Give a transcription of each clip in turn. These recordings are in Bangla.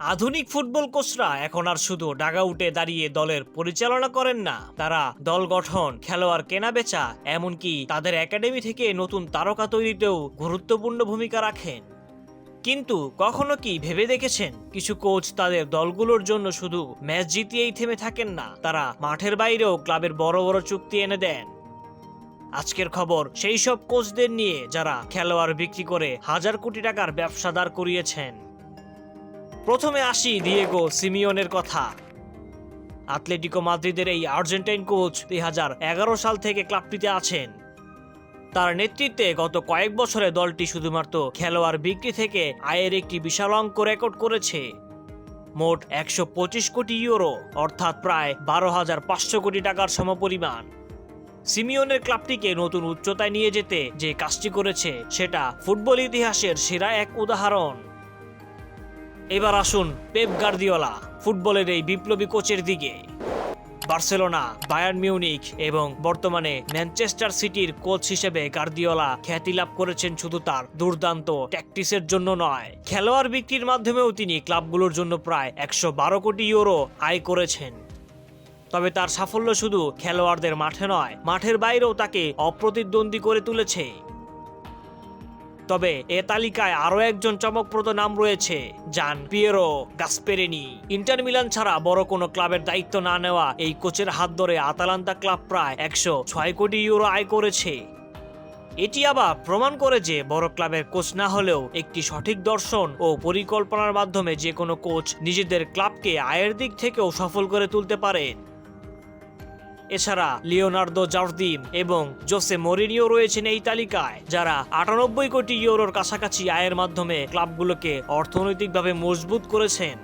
আধুনিক ফুটবল কোচরা এখন আর শুধু ডাগাউটে দাঁড়িয়ে দলের পরিচালনা করেন না। তারা দল গঠন, খেলোয়াড় কেনা বেচা, এমনকি তাদের একাডেমি থেকে নতুন তারকা তৈরিতেও গুরুত্বপূর্ণ ভূমিকা রাখেন। কিন্তু কখনো কি ভেবে দেখেছেন, কিছু কোচ তাদের দলগুলোর জন্য শুধু ম্যাচ জিতিয়েই থেমে থাকেন না, তারা মাঠের বাইরেও ক্লাবের বড় বড় চুক্তি এনে দেন? আজকের খবর, সেই সব কোচদের নিয়ে যারা খেলোয়াড় বিক্রি করে হাজার কোটি টাকার ব্যবসা দাঁড় করিয়েছেন। প্রথমে আসি দিয়েগো সিমিওনের কথা। আতলেটিকো মাদ্রিদের এই আর্জেন্টাইন কোচ দুই হাজার এগারো সাল থেকে ক্লাবটিতে আছেন। তার নেতৃত্বে গত কয়েক বছরে দলটি শুধুমাত্র খেলোয়াড় বিক্রি থেকে আয়ের একটি বিশাল অঙ্ক রেকর্ড করেছে। মোট একশো পঁচিশ কোটি ইউরো, অর্থাৎ প্রায় বারো হাজার পাঁচশো কোটি টাকার সমপরিমাণ। সিমিওনের ক্লাবটিকে নতুন উচ্চতায় নিয়ে যেতে যে কাজটি করেছে, সেটা ফুটবল ইতিহাসের সেরা এক উদাহরণ। এবার আসুন পেপ গার্দিওলা, ফুটবলের এই বিপ্লবী কোচের দিকে। বার্সেলোনা, বায়ার্ন মিউনিক এবং বর্তমানে ম্যানচেস্টার সিটির কোচ হিসেবে গার্দিওলা খ্যাতি লাভ করেছেন শুধু তার দুর্দান্ত ট্যাকটিসের জন্য নয়। খেলোয়াড় বিক্রির মাধ্যমেও তিনি ক্লাবগুলোর জন্য প্রায় একশো বারো কোটি ইউরো আয় করেছেন। তবে তার সাফল্য শুধু খেলোয়াড়দের মাঠে নয়, মাঠের বাইরেও তাকে অপ্রতিদ্বন্দ্বী করে তুলেছে। তবে এ তালিকায় আরও একজন চমকপ্রদ নাম রয়েছে, জান পিয়েরো গাসপেরেনি। ইন্টার মিলান ছাড়া বড় কোনো ক্লাবের দায়িত্ব না নেওয়া এই কোচের হাত ধরে আতালান্তা ক্লাব প্রায় একশো ছয় কোটি ইউরো আয় করেছে। এটি আবার প্রমাণ করে যে বড় ক্লাবের কোচ না হলেও একটি সঠিক দর্শন ও পরিকল্পনার মাধ্যমে যে কোনো কোচ নিজেদের ক্লাবকে আয়ের দিক থেকেও সফল করে তুলতে পারেন এছাড়া লিওনার্দো জার্দিন এবং জোসে মরিনিও রয়েছেন এই তালিকায়, যারা আটানব্বই কোটি ইউরোর কাছাকাছি আয়ের মাধ্যমে ক্লাবগুলোকে অর্থনৈতিকভাবে মজবুত করেছেন।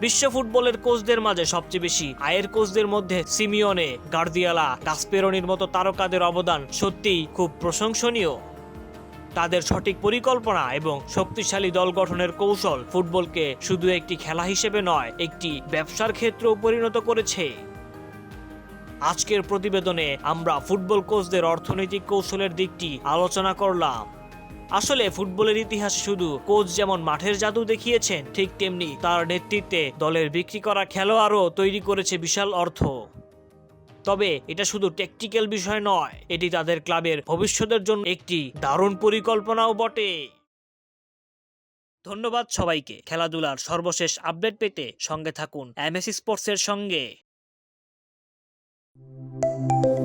বিশ্ব ফুটবলের কোচদের মাঝে সবচেয়ে বেশি আয়ের কোচদের মধ্যে সিমিওনে, গার্দিয়ালা গাসপেরনির মতো তারকাদের অবদান সত্যিই খুব প্রশংসনীয়। তাদের সঠিক পরিকল্পনা এবং শক্তিশালী দল গঠনের কৌশল ফুটবলকে শুধু একটি খেলা হিসেবে নয়, একটি ব্যবসার ক্ষেত্রেও পরিণত করেছে। আজকের প্রতিবেদনে আমরা ফুটবল কোচদের অর্থনৈতিক কৌশলের দিকটি আলোচনা করলাম। আসলে ফুটবলের ইতিহাসে শুধু কোচ যেমন মাঠের জাদু দেখিয়েছেন, ঠিক তেমনি তার নেতৃত্বে দলের বিক্রি করা খেলোয়াড়ও তৈরি করেছে বিশাল অর্থ। তবে এটা শুধু টেকটিক্যাল বিষয় নয়, এটি তাদের ক্লাবের ভবিষ্যতের জন্য একটি দারুণ পরিকল্পনাও বটে। ধন্যবাদ সবাইকে, খেলাধুলার সর্বশেষ আপডেট পেতে সঙ্গে থাকুন এমএসি স্পোর্টসের সঙ্গে। Thank you.